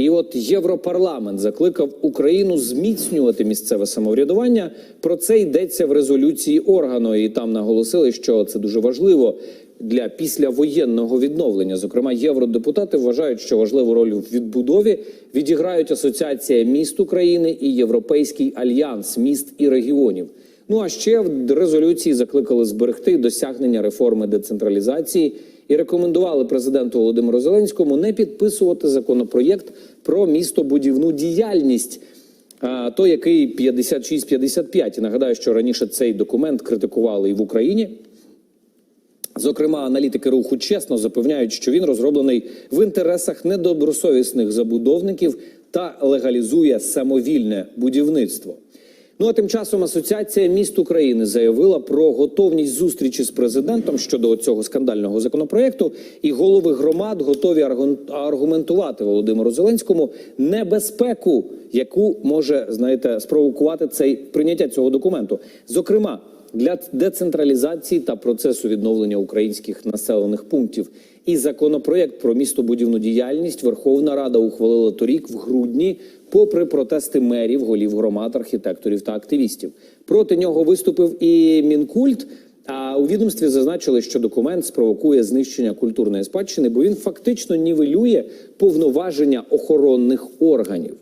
І от Європарламент закликав Україну зміцнювати місцеве самоврядування. Про це йдеться в резолюції органу, і там наголосили, що це дуже важливо для післявоєнного відновлення. Зокрема, євродепутати вважають, що важливу роль в відбудові відіграють Асоціація міст України і Європейський альянс міст і регіонів. Ну а ще в резолюції закликали зберегти досягнення реформи децентралізації і рекомендували президенту Володимиру Зеленському не підписувати законопроєкт про містобудівну діяльність. Той, який 56-55. І нагадаю, що раніше цей документ критикували і в Україні. Зокрема, аналітики руху чесно запевняють, що він розроблений в інтересах недобросовісних забудовників та легалізує самовільне будівництво. Ну а тим часом Асоціація міст України заявила про готовність зустрічі з президентом щодо цього скандального законопроекту, і голови громад готові аргументувати Володимиру Зеленському небезпеку, яку може знаєте спровокувати цей прийняття цього документу. Зокрема, для децентралізації та процесу відновлення українських населених пунктів. І законопроєкт про містобудівну діяльність Верховна Рада ухвалила торік в грудні, попри протести мерів, голів громад, архітекторів та активістів. Проти нього виступив і Мінкульт. А у відомстві зазначили, що документ спровокує знищення культурної спадщини, бо він фактично нівелює повноваження охоронних органів.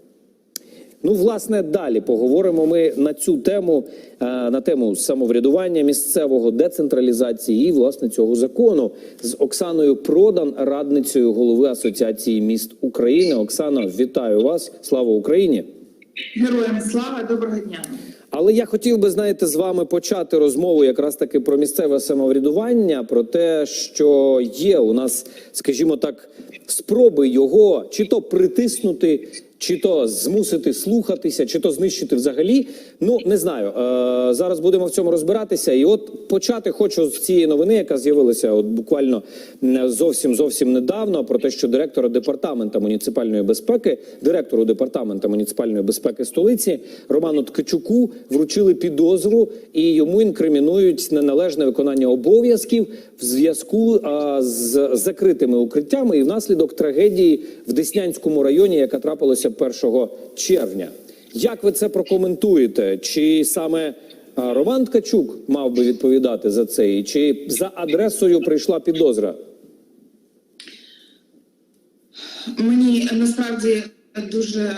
Ну, власне, далі поговоримо ми на цю тему, е, на тему самоврядування місцевого децентралізації і власне цього закону з Оксаною Продан, радницею голови Асоціації міст України. Оксано, вітаю вас! Слава Україні! Героям слава, доброго дня. Але я хотів би, знаєте, з вами почати розмову якраз таки про місцеве самоврядування, про те, що є у нас, скажімо так, спроби його чи то притиснути, чи то змусити слухатися, чи то знищити взагалі. Ну не знаю. Е, зараз будемо в цьому розбиратися. І от почати хочу з цієї новини, яка з'явилася от буквально зовсім зовсім недавно, про те, що директора департамента муніципальної безпеки, директору департамента муніципальної безпеки столиці Роману Ткачуку вручили підозру і йому інкримінують неналежне виконання обов'язків в зв'язку з закритими укриттями і внаслідок трагедії в Деснянському районі, яка трапилася 1 червня. Як ви це прокоментуєте? Чи саме Роман Ткачук мав би відповідати за це, чи за адресою прийшла підозра? Мені насправді дуже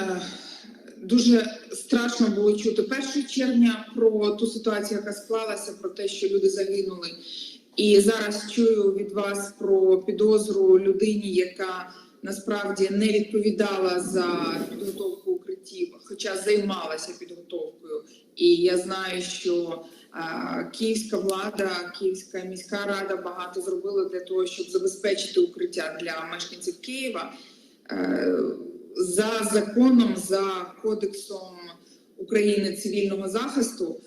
дуже страшно було чути 1 червня про ту ситуацію, яка склалася, про те, що люди загинули. І зараз чую від вас про підозру людині, яка насправді не відповідала за підготовку укриттів, хоча займалася підготовкою. І я знаю, що київська влада, київська міська рада багато зробила для того, щоб забезпечити укриття для мешканців Києва. Е, За законом, за кодексом України цивільного захисту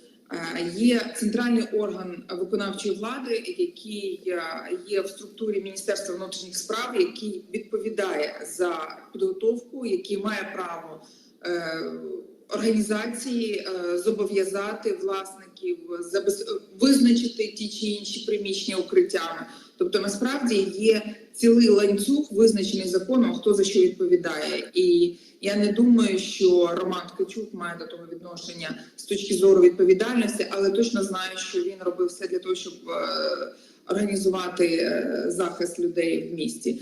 є центральний орган виконавчої влади, який е, є в структурі Міністерства внутрішніх справ, який відповідає за підготовку, який має право е, організації е, зобов'язати власників визначити ті чи інші приміщення укриттями. Тобто, насправді є цілий ланцюг, визначений законом, хто за що відповідає. І я не думаю, що Роман Ткачук має до того відношення з точки зору відповідальності, але точно знаю, що він робив все для того, щоб е, організувати е, захист людей в місті.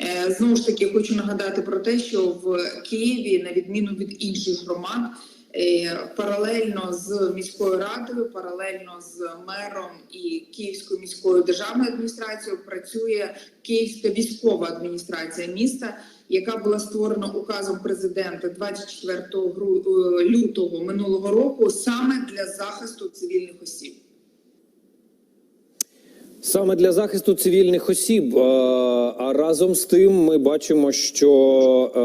Е, Знову ж таки, хочу нагадати про те, що в Києві, на відміну від інших громад, е, паралельно з міською радою, паралельно з мером і Київською міською державною адміністрацією працює Київська військова адміністрація міста, яка була створена указом президента 24 гру- е, лютого минулого року саме для захисту цивільних осіб. Саме для захисту цивільних осіб. А разом з тим ми бачимо, що е,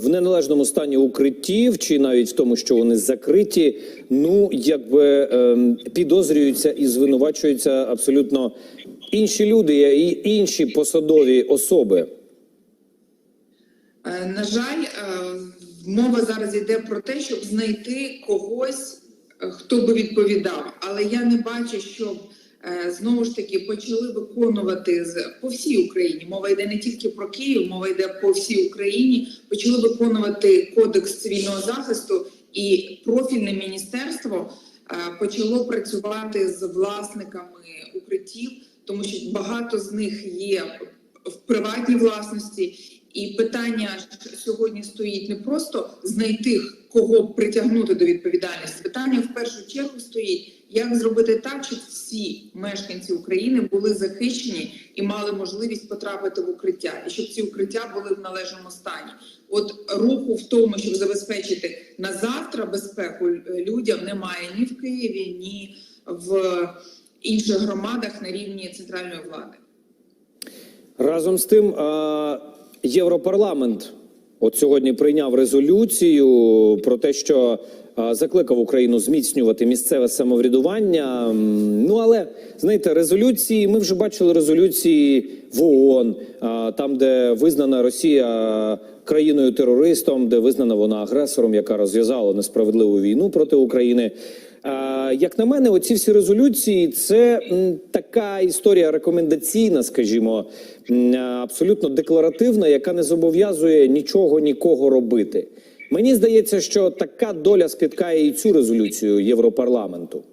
в неналежному стані укриттів, чи навіть в тому, що вони закриті, ну якби е, підозрюються і звинувачуються абсолютно інші люди і інші посадові особи. Е, На жаль, е, мова зараз йде про те, щоб знайти когось, хто би відповідав. Але я не бачу, щоб е, знову ж таки почали виконувати з по всій Україні. Мова йде не тільки про Київ, мова йде по всій Україні. Почали виконувати кодекс цивільного захисту, і профільне міністерство е, почало працювати з власниками укриттів, тому що багато з них є в приватній власності. І питання сьогодні стоїть не просто знайти кого притягнути до відповідальності. Питання в першу чергу стоїть, як зробити так, щоб всі мешканці України були захищені і мали можливість потрапити в укриття, і щоб ці укриття були в належному стані. От руху в тому, щоб забезпечити на завтра безпеку людям, немає ні в Києві, ні в інших громадах на рівні центральної влади. Разом з тим, Європарламент от сьогодні прийняв резолюцію про те, що закликав Україну зміцнювати місцеве самоврядування. Ну але знаєте, резолюції ми вже бачили резолюції в ООН, там, де визнана Росія країною терористом, де визнана вона агресором, яка розв'язала несправедливу війну проти України. Як на мене, оці всі резолюції це така історія рекомендаційна, скажімо, абсолютно декларативна, яка не зобов'язує нічого нікого робити. Мені здається, що така доля спіткає і цю резолюцію Європарламенту.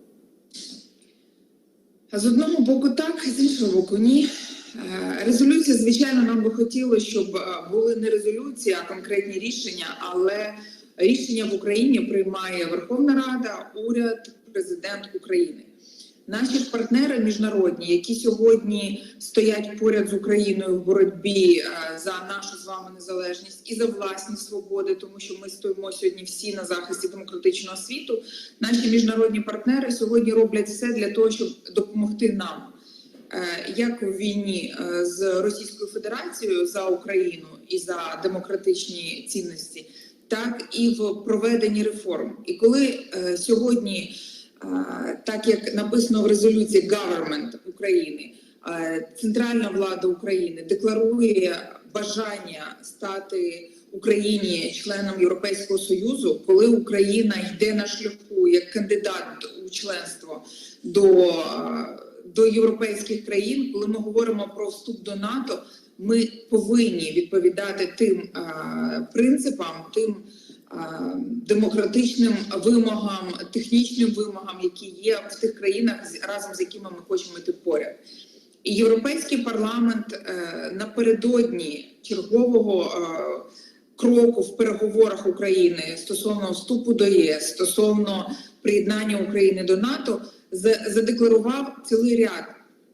З одного боку, так, з іншого боку, ні. Е, Резолюція, звичайно, нам би хотілося, щоб е, були не резолюції, а конкретні рішення, але рішення в Україні приймає Верховна Рада, уряд, президент України. Наші партнери міжнародні, які сьогодні стоять поряд з Україною в боротьбі е, за нашу з вами незалежність і за власні свободи, тому що ми стоїмо сьогодні всі на захисті демократичного світу. Наші міжнародні партнери сьогодні роблять все для того, щоб допомогти нам, Е, як у війні е, з Російською Федерацією за Україну і за демократичні цінності, так і в проведенні реформ. І коли е, сьогодні, е, так як написано в резолюції Government України, е, центральна влада України декларує бажання стати Україні членом Європейського союзу, коли Україна йде на шляху як кандидат у членство до, е, до європейських країн, коли ми говоримо про вступ до НАТО, ми повинні відповідати тим е, принципам, тим е, демократичним вимогам, технічним вимогам, які є в тих країнах, разом з якими ми хочемо йти поряд. І Європейський парламент е, напередодні чергового е, кроку в переговорах України стосовно вступу до ЄС, стосовно приєднання України до НАТО, задекларував цілий ряд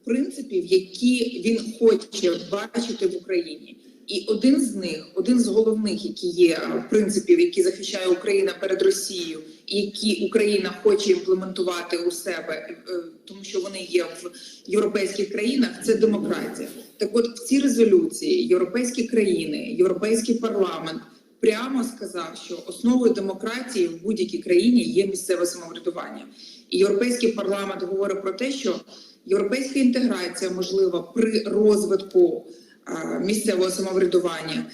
принципів, які він хоче бачити в Україні. І один з них, один з головних, які є е, принципів, які захищає Україна перед Росією, і які Україна хоче імплементувати у себе, е, тому що вони є в європейських країнах, це демократія. Так, от в цій резолюції європейські країни, європейський парламент прямо сказав, що основою демократії в будь-якій країні є місцеве самоврядування. І європейський парламент говорить про те, що європейська інтеграція можлива при розвитку місцевого самоврядування.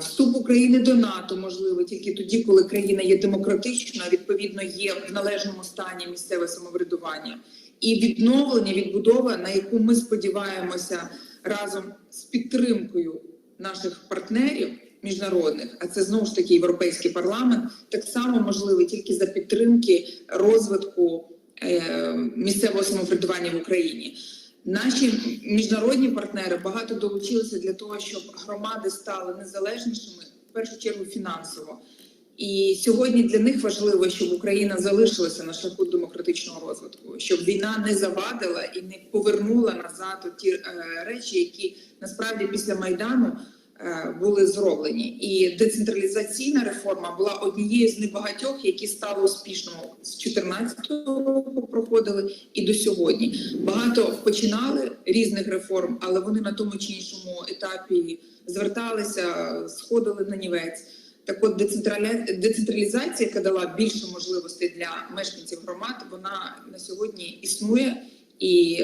Вступ України до НАТО можливий тільки тоді, коли країна є демократичною, відповідно є в належному стані місцеве самоврядування, і відновлення, відбудова, на яку ми сподіваємося разом з підтримкою наших партнерів міжнародних, а це знову ж таки європейський парламент, так само можливий тільки за підтримки розвитку е, місцевого самоврядування в Україні. Наші міжнародні партнери багато долучилися для того, щоб громади стали незалежнішими, в першу чергу фінансово. І сьогодні для них важливо, щоб Україна залишилася на шляху демократичного розвитку, щоб війна не завадила і не повернула назад ті е, речі, які насправді після майдану були зроблені. І децентралізаційна реформа була однією з небагатьох, які стали успішними з 2014 року. Проходили і до сьогодні. Багато починали різних реформ, але вони на тому чи іншому етапі зверталися, сходили на нівець. Так от децентралі- децентралізація, яка дала більше можливостей для мешканців громад, вона на сьогодні існує і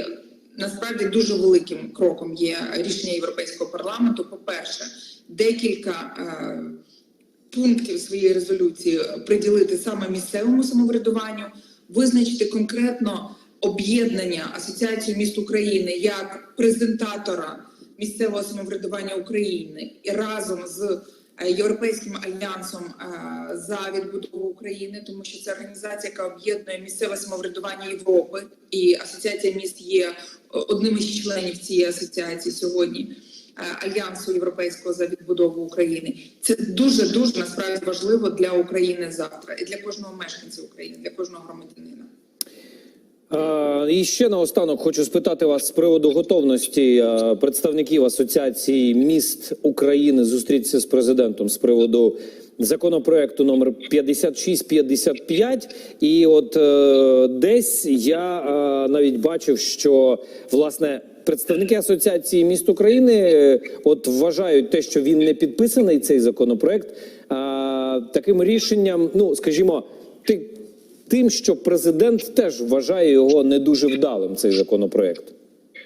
насправді дуже великим кроком є рішення Європейського парламенту. По-перше, декілька е, пунктів своєї резолюції приділити саме місцевому самоврядуванню, визначити конкретно об'єднання Асоціації міст України як презентатора місцевого самоврядування України і разом з Європейським альянсом е, за відбудову України, тому що це організація, яка об'єднує місцеве самоврядування Європи, і асоціація міст є одним із членів цієї асоціації сьогодні. е, Альянсу європейського за відбудову України це дуже дуже насправді важливо для України завтра і для кожного мешканця України, для кожного громадянина. Е, І ще наостанок хочу спитати вас з приводу готовності е, представників Асоціації міст України зустрітися з президентом з приводу законопроекту номер 5655. І от е, десь я навіть бачив, що власне. Представники Асоціації міст України от вважають те, що він не підписаний цей законопроект, а, таким рішенням, ну скажімо, ти тим, що президент теж вважає його не дуже вдалим цей законопроект.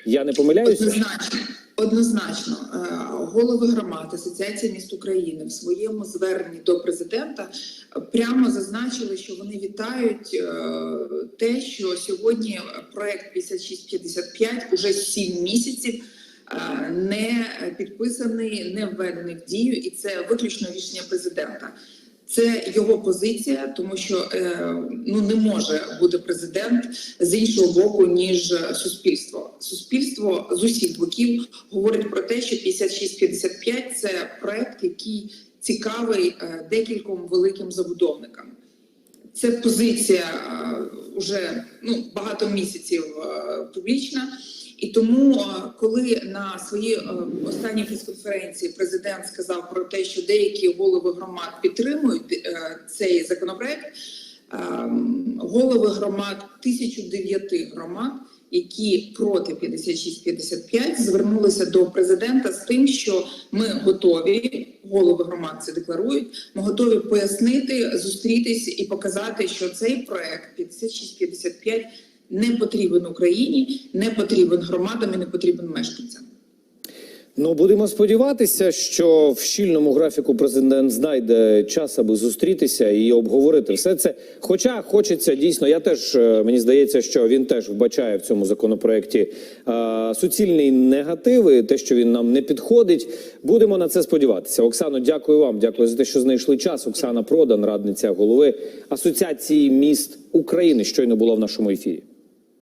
Я не помиляюся? Однозначно, однозначно, Е, голови громад Асоціації міст України в своєму зверненні до президента прямо зазначили, що вони вітають е, те, що сьогодні проект 5655 уже 7 місяців. е, Не підписаний, не введений в дію, і це виключно рішення президента. Це його позиція, тому що е, ну не може бути президент з іншого боку, ніж суспільство. Суспільство з усіх боків говорить про те, що 5655 – це проект, який цікавий е, декільком великим забудовникам. Це позиція вже ну багато місяців е, публічна. І тому, е, коли на своїй е, останній прес-конференції президент сказав про те, що деякі голови громад підтримують е, цей законопроект, е, голови громад 1009 громад, які проти 56-55, звернулися до президента з тим, що ми готові, голови громад це декларують. Ми готові пояснити, зустрітись і показати, що цей проект 56-55 не потрібен Україні, не потрібен громадам і не потрібен мешканцям. Ну будемо сподіватися, що в щільному графіку президент знайде час, аби зустрітися і обговорити все це. Хоча хочеться дійсно, я теж е, мені здається, що він теж вбачає в цьому законопроекті е, суцільний негатив, те, що він нам не підходить. Будемо на це сподіватися. Оксано, дякую вам. Дякую за те, що знайшли час. Оксана Продан, радниця голови Асоціації міст України, щойно була в нашому ефірі.